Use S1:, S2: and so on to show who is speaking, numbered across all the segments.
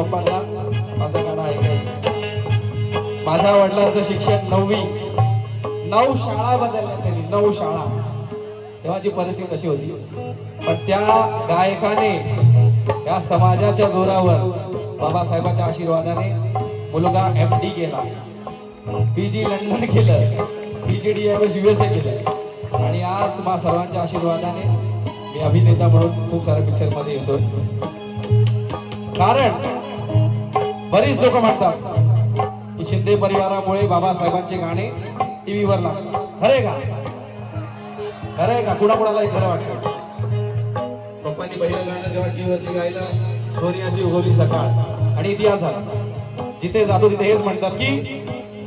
S1: पप्पांना माझं गाणं ऐकायचं. माझ्या वडिलांचं शिक्षण नववी. नऊ शाळा बदलल्या त्यांनी नऊ शाळा. तेव्हाची परिस्थिती अशी होती? पण त्या गायकाने या समाजाच्या जोरावर बाबासाहेबाच्या आशीर्वादाने मुलगा एम डी गेला. पीजी लंडन केलं PG D M S U S A केलं. आणि आज तुम्हा सर्वांच्या आशीर्वादाने मी अभिनेता म्हणून खूप साऱ्या पिक्चरमध्ये येतो कारण बरीच लोक म्हणतात की शिंदे परिवारामुळे बाबासाहेबांचे गाणे टीव्हीवर लागतात. खरे का? खरंय का? कुणाकुणाला खरं वाटतं? पप्पांनी पहिलं गाणं जेव्हा टीव्हीवरती गायलं सोनियाची उगवली सकाळ. आणि इतिहास झाला. जिथे जातो तिथे हेच म्हणतात की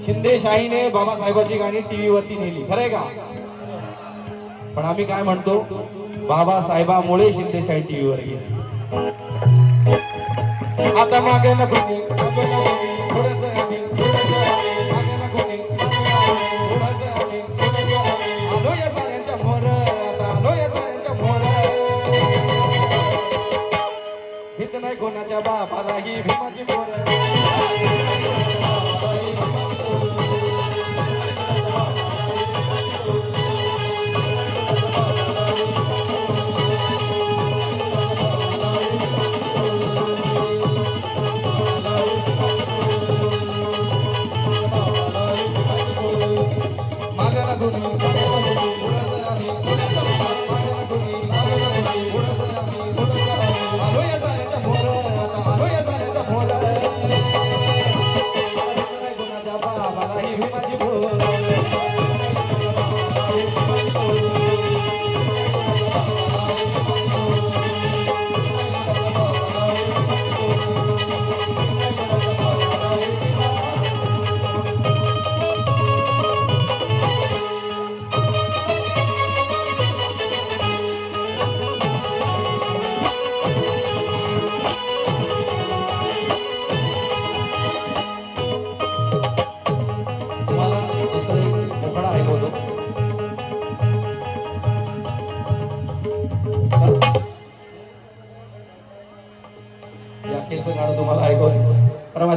S1: शिंदे शाहीने बाबासाहेबांची गाणी टीव्हीवरती नेली. खरंय का? पण आम्ही काय म्हणतो? बाबासाहेबामुळे शिंदेशाही टीव्हीवर गेली. आता मागे ना कोणी मागे आम्ही, मागे आम्ही, आलो या साऱ्यांच्या मोर, आता आलो या साऱ्यांच्या मोर. भीत नाही कोणाच्या बापालाही भीमाची मोर ಜಗದುಡಿ केलं गाणं तुम्हाला ऐकवलं. पण माझे